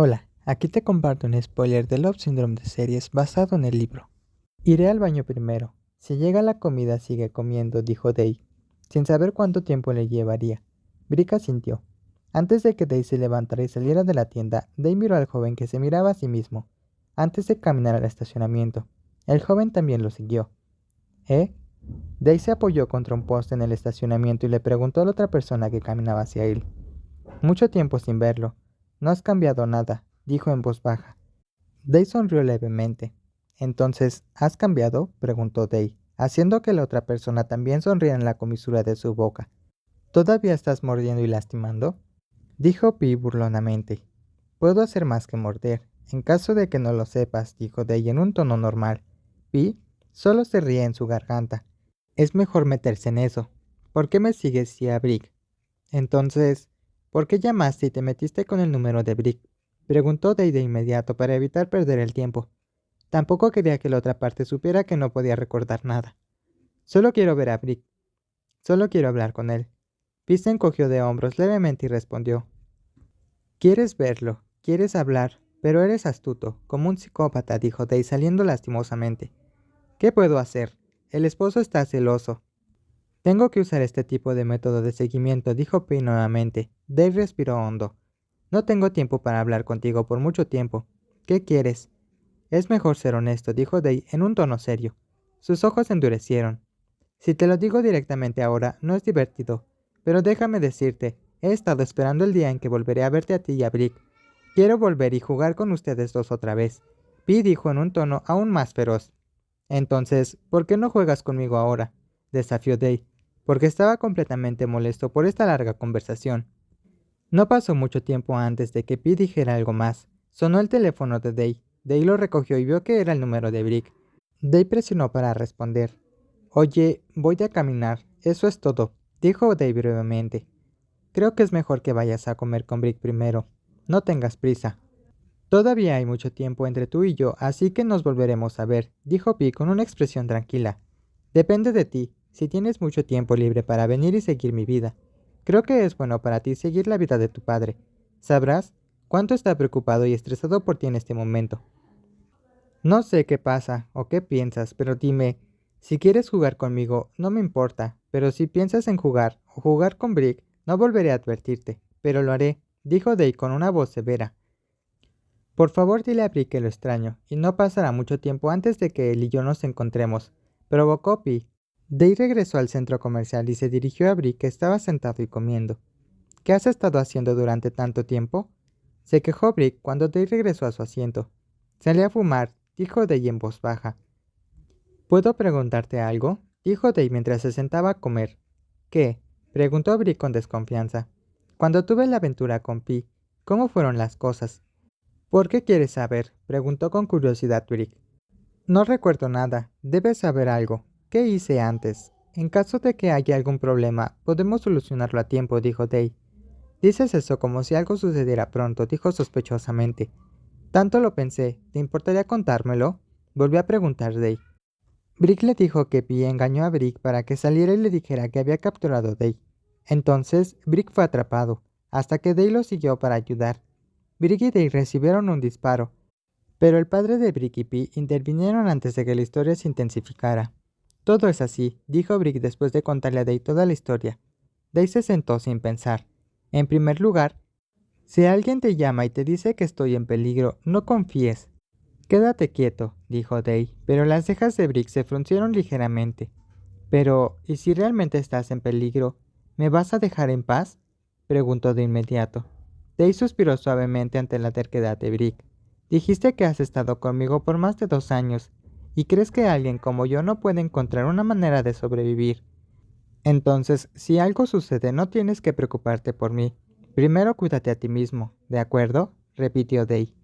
Hola, aquí te comparto un spoiler de Love Syndrome de series basado en el libro. Iré al baño primero. Si llega la comida sigue comiendo, dijo Day, sin saber cuánto tiempo le llevaría. Brica sintió. Antes de que Day se levantara y saliera de la tienda, Day miró al joven que se miraba a sí mismo, antes de caminar al estacionamiento. El joven también lo siguió. ¿Eh? Day se apoyó contra un poste en el estacionamiento y le preguntó a la otra persona que caminaba hacia él. Mucho tiempo sin verlo. No has cambiado nada, dijo en voz baja. Day sonrió levemente. Entonces, ¿has cambiado? preguntó Day, haciendo que la otra persona también sonriera en la comisura de su boca. ¿Todavía estás mordiendo y lastimando? Dijo Pi burlonamente. Puedo hacer más que morder. En caso de que no lo sepas, dijo Day en un tono normal. Pi solo se ríe en su garganta. Es mejor meterse en eso. ¿Por qué me sigues, si a Brick? Entonces, ¿Por qué llamaste y te metiste con el número de Brick? Preguntó Day de inmediato para evitar perder el tiempo. Tampoco quería que la otra parte supiera que no podía recordar nada. Solo quiero ver a Brick. Solo quiero hablar con él. Pi se encogió de hombros levemente y respondió. Quieres verlo, quieres hablar, pero eres astuto, como un psicópata, dijo Day saliendo lastimosamente. ¿Qué puedo hacer? El esposo está celoso. Tengo que usar este tipo de método de seguimiento, dijo Pi nuevamente. Dave respiró hondo. No tengo tiempo para hablar contigo por mucho tiempo. ¿Qué quieres? Es mejor ser honesto, dijo Dave en un tono serio. Sus ojos endurecieron. Si te lo digo directamente ahora, no es divertido. Pero déjame decirte, he estado esperando el día en que volveré a verte a ti y a Brick. Quiero volver y jugar con ustedes dos otra vez. Pi dijo en un tono aún más feroz. Entonces, ¿por qué no juegas conmigo ahora? Desafió Dave, porque estaba completamente molesto por esta larga conversación. No pasó mucho tiempo antes de que Pi dijera algo más. Sonó el teléfono de Day. Day lo recogió y vio que era el número de Brick. Day presionó para responder. Oye, voy a caminar. Eso es todo, dijo Day brevemente. Creo que es mejor que vayas a comer con Brick primero. No tengas prisa. Todavía hay mucho tiempo entre tú y yo, así que nos volveremos a ver, dijo Pi con una expresión tranquila. Depende de ti, si tienes mucho tiempo libre para venir y seguir mi vida. Creo que es bueno para ti seguir la vida de tu padre. Sabrás cuánto está preocupado y estresado por ti en este momento. No sé qué pasa o qué piensas, pero dime, si quieres jugar conmigo, no me importa, pero si piensas en jugar o jugar con Brick, no volveré a advertirte, pero lo haré, dijo Day con una voz severa. Por favor dile a Brick que lo extraño, y no pasará mucho tiempo antes de que él y yo nos encontremos. Provocó Pi, Day regresó al centro comercial y se dirigió a Brick que estaba sentado y comiendo. ¿Qué has estado haciendo durante tanto tiempo? Se quejó Brick cuando Day regresó a su asiento. Salí a fumar, dijo Day en voz baja. ¿Puedo preguntarte algo? dijo Day mientras se sentaba a comer. ¿Qué? preguntó Brick con desconfianza. Cuando tuve la aventura con Pi, ¿cómo fueron las cosas? ¿Por qué quieres saber? preguntó con curiosidad Brick. No recuerdo nada. Debes saber algo. ¿Qué hice antes? En caso de que haya algún problema, podemos solucionarlo a tiempo, dijo Day. Dices eso como si algo sucediera pronto, dijo sospechosamente. Tanto lo pensé, ¿te importaría contármelo? Volvió a preguntar Day. Brick le dijo que Pi engañó a Brick para que saliera y le dijera que había capturado a Day. Entonces, Brick fue atrapado, hasta que Day lo siguió para ayudar. Brick y Day recibieron un disparo, pero el padre de Brick y Pi intervinieron antes de que la historia se intensificara. Todo es así, dijo Brick después de contarle a Day toda la historia. Day se sentó sin pensar. En primer lugar, si alguien te llama y te dice que estoy en peligro, no confíes. Quédate quieto, dijo Day, pero las cejas de Brick se fruncieron ligeramente. Pero, ¿y si realmente estás en peligro? ¿Me vas a dejar en paz? preguntó de inmediato. Day suspiró suavemente ante la terquedad de Brick. Dijiste que has estado conmigo por más de dos años y crees que alguien como yo no puede encontrar una manera de sobrevivir. Entonces, si algo sucede, no tienes que preocuparte por mí. Primero cuídate a ti mismo, ¿de acuerdo? repitió Day.